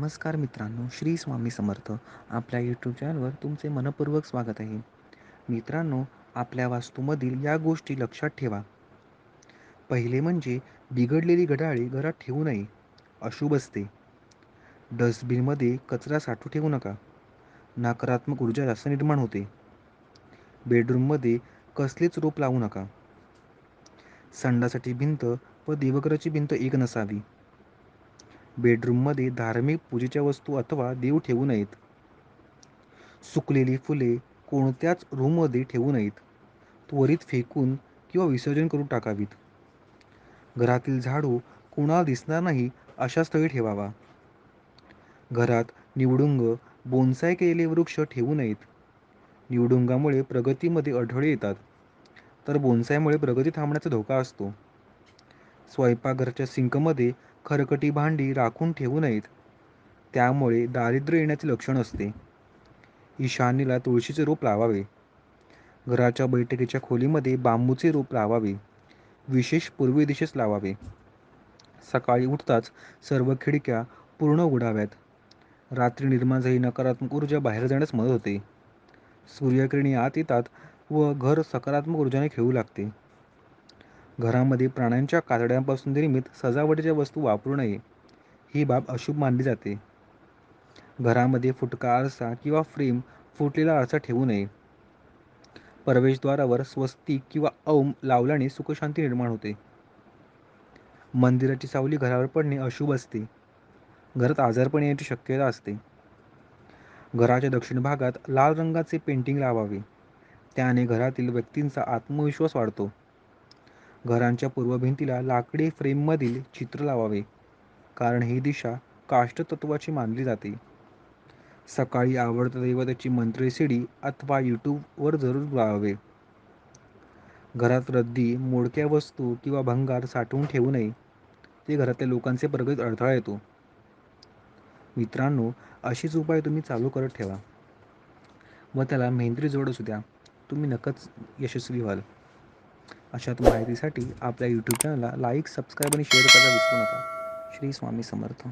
नमस्कार मित्रांनो श्री स्वामी समर्थ. आपल्या यूट्यूब चॅनलवर तुमचे मनपूर्वक स्वागत आहे. मित्रांनो आपल्या वास्तूमधील या गोष्टी लक्षात ठेवा. पहिले म्हणजे बिघडलेली घड्याळी घरात ठेवू नये. अशुभ असते. डस्टबिनमध्ये कचरा साठू ठेवू नका. नकारात्मक ऊर्जा जास्त निर्माण होते. बेडरूममध्ये कसलेच रोप लावू नका. संडासाठी भिंत व देवघराची भिंत एक नसावी. बेडरूममध्ये धार्मिक पूजेच्या वस्तू अथवा देव ठेवू नयेत. सुकलेली फुले कोणत्याच रूममध्ये ठेवू नयेत. त्वरित फेकून किंवा विसर्जन करून टाकावीत. घरातील झाडू कोणाला दिसणार नाही अशा स्थळी ठेवावा. घरात निवडुंग बोनसाय केलेले वृक्ष ठेवू नयेत. निवडुंगामुळे प्रगतीमध्ये अडथळे येतात. तर बोनसायमुळे प्रगती थांबण्याचा धोका असतो. स्वयंपाकघरच्या सिंकमध्ये खरकटी भांडी राखून ठेवू नयेत. त्यामुळे दारिद्र्य येण्याचे लक्षण असते. ईशान्येला तुळशीचे रोप लावावे. घराच्या बैठकीच्या खोलीमध्ये बांबूचे रोप लावावे. विशेष पूर्वी दिशेस लावावे. सकाळी उठताच सर्व खिडक्या पूर्ण उघडाव्यात. रात्री निर्माण झाली नकारात्मक ऊर्जा बाहेर जाण्यास मदत होते. सूर्यकिरणी आत येतात व घर सकारात्मक ऊर्जाने खेळू लागते. घरामध्ये प्राण्यांच्या कातड्यांपासून निर्मित सजावटीच्या वस्तू वापरू नये. ही बाब अशुभ मानली जाते. घरामध्ये फुटका आरसा किंवा फ्रेम फुटलेला आरसा ठेवू नये. प्रवेशद्वारावर स्वस्तिक किंवा औम लावल्याने सुखशांती निर्माण होते. मंदिराची सावली घरावर पडणे अशुभ असते. घरात आजारपण येण्याची शक्यता असते. घराच्या दक्षिण भागात लाल रंगाचे पेंटिंग लावावे. त्याने घरातील व्यक्तींचा आत्मविश्वास वाढतो. घरांच्या पूर्व भिंतीला लाकडी फ्रेममधील चित्र लावावे. कारण ही दिशा काष्टतत्वाची मानली जाते. सकाळी आवडत्या दैवताची मंत्री सीडी अथवा यूट्यूबवर जरूर लावावे. घरात रद्दी मोडक्या वस्तू किंवा भंगार साठवून ठेवू नये. ते घरातल्या लोकांचे प्रगत अडथळा येतो. मित्रांनो अशीच उपाय तुम्ही चालू करत ठेवा. व त्याला मेहंद्री जोड असू द्या. तुम्ही नक्कच यशस्वी व्हाल. अशात माहितीसाठी आपल्या यूट्यूब चॅनलला लाईक सबस्क्राईब आणि शेअर करायला विसरू नका. श्री स्वामी समर्थ.